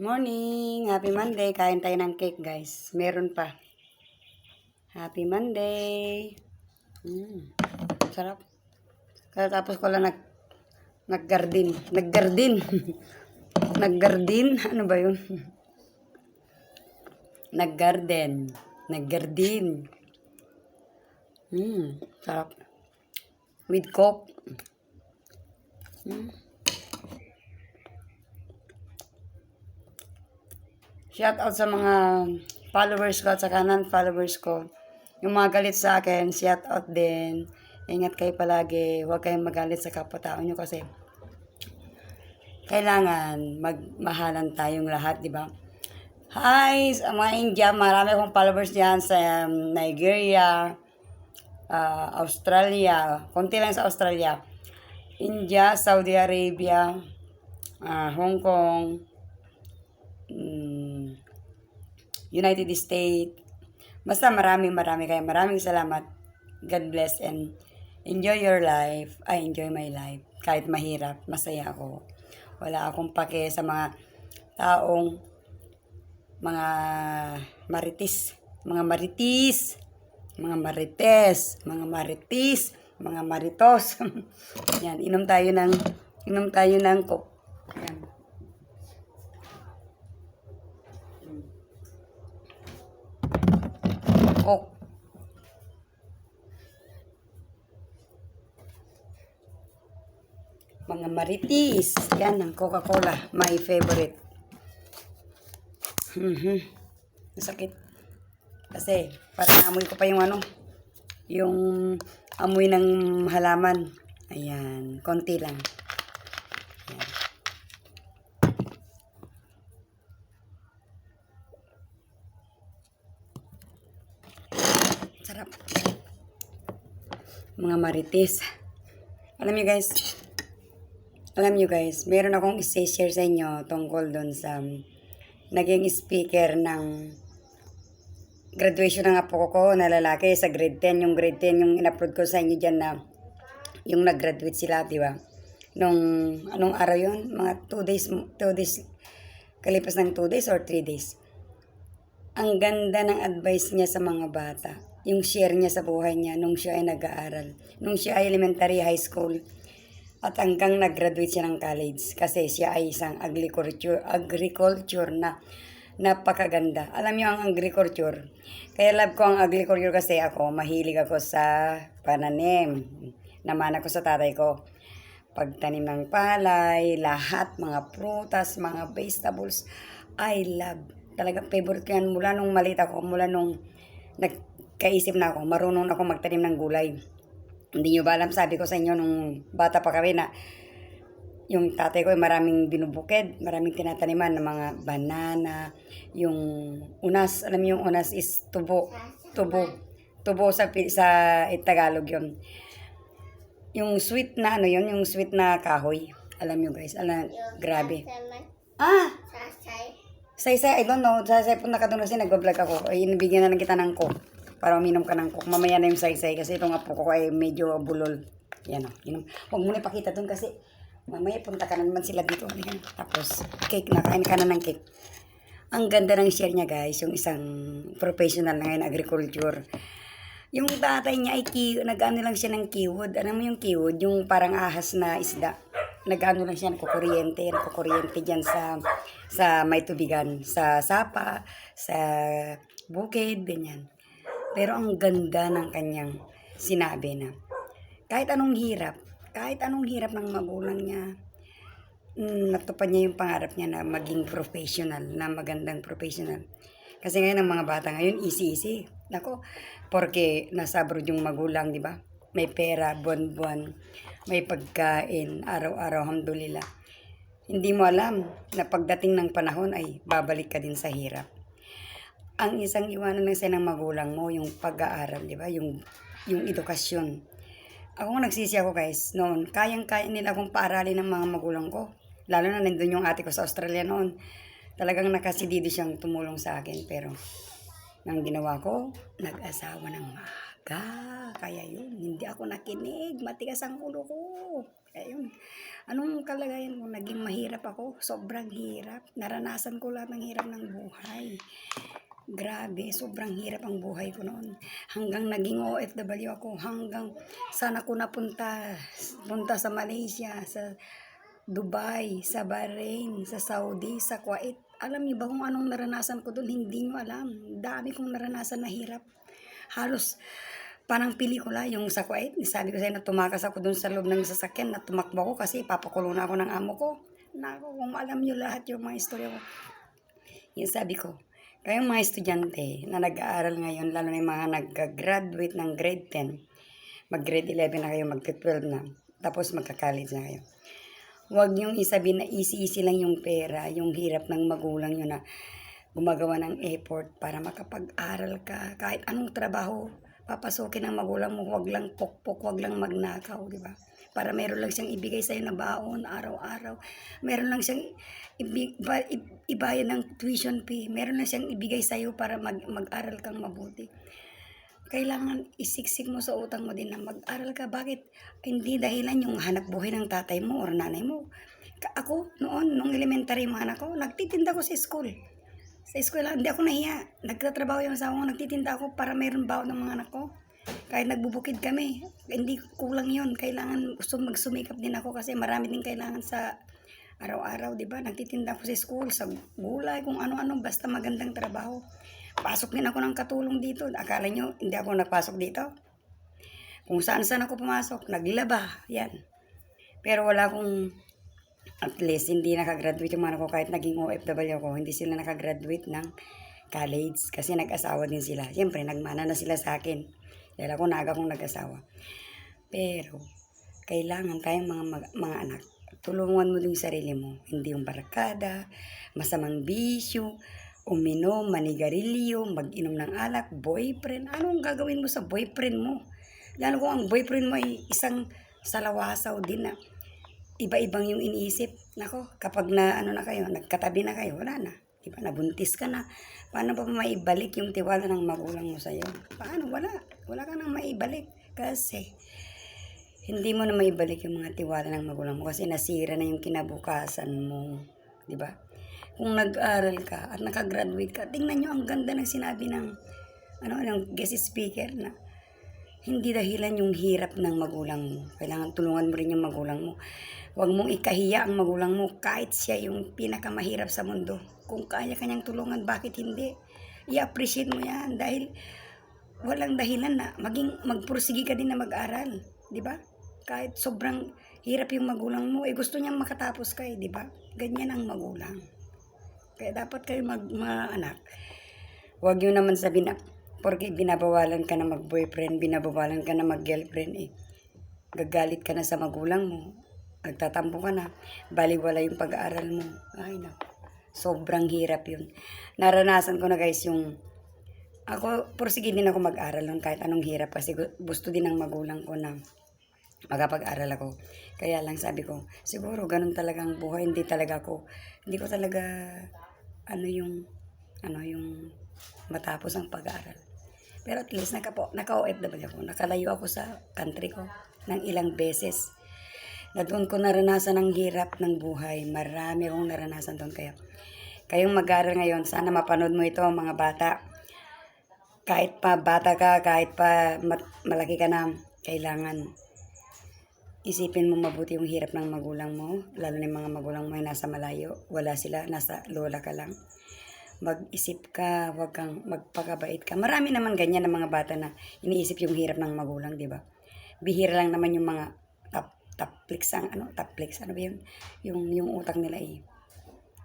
Morning! Happy Monday! Kain tayo ng cake, guys. Meron pa. Happy Monday! Mm, sarap. Tapos ko lang nag nag-garden. Nag-garden. nag-garden? Ano ba yun? Nag-garden. Nag-garden. Mm, sarap. With coke. Mm. Shout out sa mga followers ko at sa kanan followers ko. Yung mga galit sa akin, shout out din. Ingat kayo palagi. Huwag kayong magalit sa kapwa-tao nyo kasi kailangan magmahalan tayong lahat, di ba? Hi, sa mga India, marami akong followers diyan sa um, Nigeria, ah, Australia, konti lang sa Australia, India, Saudi Arabia, ah, Hong Kong, mm, United States. Basta maraming marami kayo. Maraming salamat. God bless and enjoy your life. I enjoy my life. Kahit mahirap, masaya ako. Wala akong pake sa mga taong mga maritis. Mga maritis. Mga marites. Mga maritis. Mga maritos. Yan, inom tayo ng inom tayo ng coke. Yan. Coke. Mga maritis. Yan ang Coca-Cola. My favorite. Mhm. Masakit. Kasi, parang amoy ko pa yung ano, yung amoy ng halaman. Ayan, konti lang. Sarap. Mga marites. Alam niyo guys, alam niyo guys, meron akong i-share sa inyo tungkol doon sa um, naging speaker ng graduation ng apo ko na lalaki sa grade 10. Yung grade 10, yung in-upload ko sa inyo dyan na yung nag-graduate sila, di ba? Nung, anong araw yun? Mga 2 days, 2 days, kalipas ng 2 days or 3 days. Ang ganda ng advice niya sa mga bata. Yung share niya sa buhay niya nung siya ay nag-aaral. Nung siya ay elementary, high school. At hanggang nag-graduate siya ng college. Kasi siya ay isang agriculture, agriculture na napakaganda. Alam niyo ang agriculture. Kaya love ko ang agriculture kasi ako, mahilig ako sa pananim. Naman ako sa tatay ko. Pagtanim ng palay, lahat, mga prutas, mga vegetables, I love. Talaga favorite ko yan mula nung maliit ako, mula nung nagkaisip na ako, marunong ako magtanim ng gulay. Hindi nyo ba alam, sabi ko sa inyo nung bata pa kami na yung tatay ko ay maraming binubukid, maraming tinataniman ng mga banana, yung unas, alam niyo yung unas is tubo, tubo, tubo sa, sa Tagalog yun. Yung sweet na ano yun, yung sweet na kahoy. Alam niyo guys, alam, grabe. Ah! Say-say, I don't know. Say-say po nakatulong kasi nag-vlog ako. Ay, inibigyan na lang kita ng coke. Para uminom ka ng coke. Mamaya na yung say-say kasi ito nga po ko ay medyo bulol. Yan o. Inom. Huwag mo na ipakita dun kasi mamaya punta ka na naman sila dito. Na. Tapos, cake na. Kain ka na ng cake. Ang ganda ng share niya guys. Yung isang professional na ngayon agriculture. Yung tatay niya ay ki, nag-ano lang siya ng kiwood. Ano mo yung kiwood? Yung parang ahas na isda. Nag-ano lang siya, nagkukuryente. Nagkukuryente dyan sa, sa may tubigan. Sa sapa, sa bukid, ganyan. Pero ang ganda ng kanyang sinabi na kahit anong hirap, kahit anong hirap ng magulang niya, mm, natupad niya yung pangarap niya na maging professional, na magandang professional. Kasi ngayon ang mga bata ngayon, easy-easy. Nako, porque nasa yung magulang, di ba? May pera, buwan-buwan, may pagkain, araw-araw, alhamdulillah. Hindi mo alam na pagdating ng panahon ay babalik ka din sa hirap. Ang isang iwanan ng ng magulang mo, yung pag-aaral, di ba? Yung, yung edukasyon. Ako nagsisi ako guys, noon, kayang-kaya nila akong paaralin ng mga magulang ko. Lalo na nandun yung ate ko sa Australia noon. Talagang nakasidido siyang tumulong sa akin. Pero, nang ginawa ko, nag-asawa ng maaga. Kaya yun, hindi ako nakinig. Matigas ang ulo ko. Ayun. Anong kalagayan mo? Naging mahirap ako. Sobrang hirap. Naranasan ko lahat ng hirap ng buhay. Grabe, sobrang hirap ang buhay ko noon. Hanggang naging OFW ako. Hanggang saan ako napunta. Punta sa Malaysia, sa Dubai, sa Bahrain, sa Saudi, sa Kuwait. Alam niyo ba kung anong naranasan ko doon? Hindi niyo alam. Dami kong naranasan na hirap. Halos parang pelikula yung sa Kuwait. Sabi ko sa'yo na tumakas ako doon sa loob ng sasakyan na tumakbo ko kasi papakulong na ako ng amo ko. Nako, kung alam niyo lahat yung mga istorya ko. Yung sabi ko, kayong mga estudyante na nag-aaral ngayon, lalo na yung mga nag-graduate ng grade 10, mag-grade 11 na kayo, mag-12 na, tapos magka-college na kayo. Huwag niyong isabihin na easy-easy lang yung pera, yung hirap ng magulang nyo na gumagawa ng effort para makapag-aral ka. Kahit anong trabaho, papasukin ng magulang mo, huwag lang pokpok, huwag lang magnakaw, di ba? Para meron lang siyang ibigay sa'yo na baon araw-araw. Meron lang siyang ibi, ba, i- ibayad ng tuition fee. Meron lang siyang ibigay sa'yo para mag, mag-aral kang mabuti kailangan isiksik mo sa utang mo din na mag-aral ka. Bakit? Hindi dahilan yung hanap buhay ng tatay mo or nanay mo. Ako, noon, nung elementary mga anak ko, nagtitinda ko sa school. Sa school, hindi ako nahiya. Nagtatrabaho yung asawa ko, nagtitinda ako para mayroon baon ng mga anak ko. Kahit nagbubukid kami, hindi kulang yon Kailangan magsumikap din ako kasi marami din kailangan sa araw-araw, di ba? Nagtitinda ako sa school, sa gulay, kung ano-ano, basta magandang trabaho. Pasok din ako ng katulong dito. Akala nyo, hindi ako nagpasok dito? Kung saan-saan ako pumasok, naglaba, yan. Pero wala akong, at least, hindi nakagraduate yung mga ko kahit naging OFW ako, hindi sila nakagraduate ng college kasi nag-asawa din sila. Siyempre, nagmana na sila sa akin. Dahil ako naga kong nag-asawa. Pero, kailangan tayong mga, mag- mga anak, tulungan mo din sarili mo. Hindi yung barkada, masamang bisyo, uminom, manigarilyo, mag-inom ng alak, boyfriend. Anong gagawin mo sa boyfriend mo? Lalo kung ang boyfriend mo ay isang salawasaw din na iba-ibang yung iniisip. Nako, kapag na ano na kayo, nagkatabi na kayo, wala na. Diba, nabuntis ka na. Paano pa maibalik yung tiwala ng magulang mo sa'yo? Paano? Wala. Wala ka nang maibalik. Kasi, hindi mo na maibalik yung mga tiwala ng magulang mo kasi nasira na yung kinabukasan mo. Di ba? Kung nag-aral ka at nakagraduate ka, tingnan nyo ang ganda ng sinabi ng ano, ng guest speaker na hindi dahilan yung hirap ng magulang mo. Kailangan tulungan mo rin yung magulang mo. Huwag mong ikahiya ang magulang mo kahit siya yung pinakamahirap sa mundo. Kung kaya kanyang tulungan, bakit hindi? I-appreciate mo yan dahil walang dahilan na maging magpursige ka din na mag-aral. Di ba? Kahit sobrang hirap yung magulang mo, eh gusto niyang makatapos ka eh, di ba? Ganyan ang magulang. Kaya dapat kayo mag, mga anak, huwag yun naman sabihin na, porque binabawalan ka na mag-boyfriend, binabawalan ka na mag-girlfriend eh. Gagalit ka na sa magulang mo. Nagtatampo ka na. Baliwala yung pag-aaral mo. Ay na. Sobrang hirap yun. Naranasan ko na guys yung ako, pursige din ako mag-aral nun kahit anong hirap kasi gu- gusto din ng magulang ko na makapag-aral ako. Kaya lang sabi ko, siguro ganun talaga ang buhay. Hindi talaga ako, hindi ko talaga, ano yung, ano yung matapos ang pag-aaral. Pero at least naka, naka-OFW ako. Nakalayo ako sa country ko ng ilang beses. Na doon ko naranasan ang hirap ng buhay. Marami akong naranasan doon. Kaya kayong mag-aaral ngayon, sana mapanood mo ito mga bata. Kahit pa bata ka, kahit pa malaki ka na, kailangan isipin mo mabuti yung hirap ng magulang mo, lalo na yung mga magulang mo ay nasa malayo, wala sila, nasa lola ka lang. Mag-isip ka, huwag kang magpakabait ka. Marami naman ganyan ng mga bata na iniisip yung hirap ng magulang, di ba? Bihira lang naman yung mga tap taplex ang ano, taplex ano ba yun? Yung yung utak nila eh.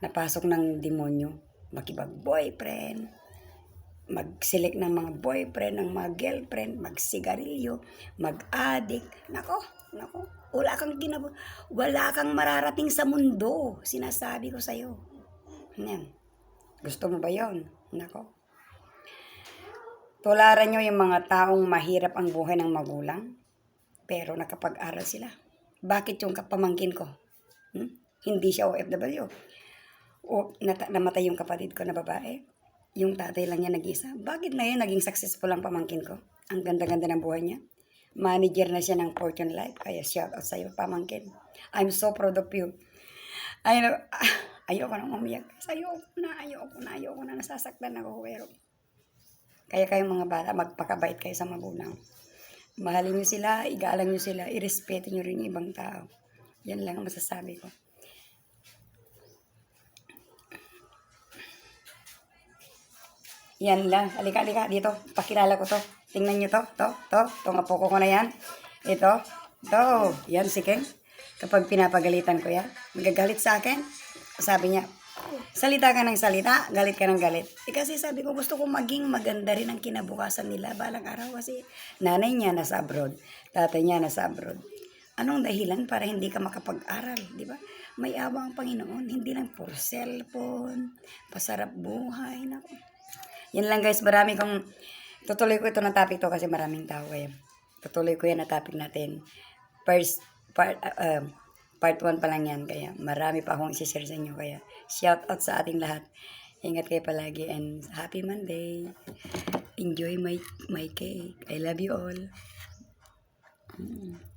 Napasok ng demonyo, makibag-boyfriend, mag-select ng mga boyfriend, ng mga girlfriend, magsigarilyo, mag-addict. Nako, nako. Wala kang ginab wala kang mararating sa mundo. Sinasabi ko sa iyo. Yan. Gusto mo ba 'yon? Nako. Tularan nyo yung mga taong mahirap ang buhay ng magulang, pero nakapag-aral sila. Bakit yung kapamangkin ko? Hmm? Hindi siya OFW. O nata- namatay yung kapatid ko na babae yung tatay lang niya nag-isa. Bakit na yun naging successful ang pamangkin ko? Ang ganda-ganda ng buhay niya. Manager na siya ng Fortune Life. Kaya shout out sa'yo, pamangkin. I'm so proud of you. Ay, no, ah, ayoko nang umiyak. Ayoko na, ayoko na, ayoko na. Nasasaktan ako. Pero, kaya kayong mga bata, magpakabait kayo sa magulang. Mahalin nyo sila, igalang nyo sila, irespeto nyo rin yung ibang tao. Yan lang ang masasabi ko. Yan lang. Halika, halika. Dito. Pakilala ko to. Tingnan nyo to. To. To. Itong apo ko na yan. Ito. To. Yan si Ken. Kapag pinapagalitan ko yan, magagalit sa akin. Sabi niya, salita ka ng salita, galit ka ng galit. Eh kasi sabi ko, gusto ko maging maganda rin ang kinabukasan nila balang araw kasi nanay niya nasa abroad, tatay niya nasa abroad. Anong dahilan para hindi ka makapag-aral, di ba? May awa ang Panginoon, hindi lang puro cellphone, pasarap buhay, nako. Yan lang guys, marami kong, tutuloy ko ito na topic to kasi maraming tao kayo. Tutuloy ko yan na topic natin. First, part, uh, um, part 1 pa lang yan, kaya marami pa akong isi-share sa inyo, kaya shout out sa ating lahat. Ingat kayo palagi and happy Monday. Enjoy my my cake. I love you all. Mm.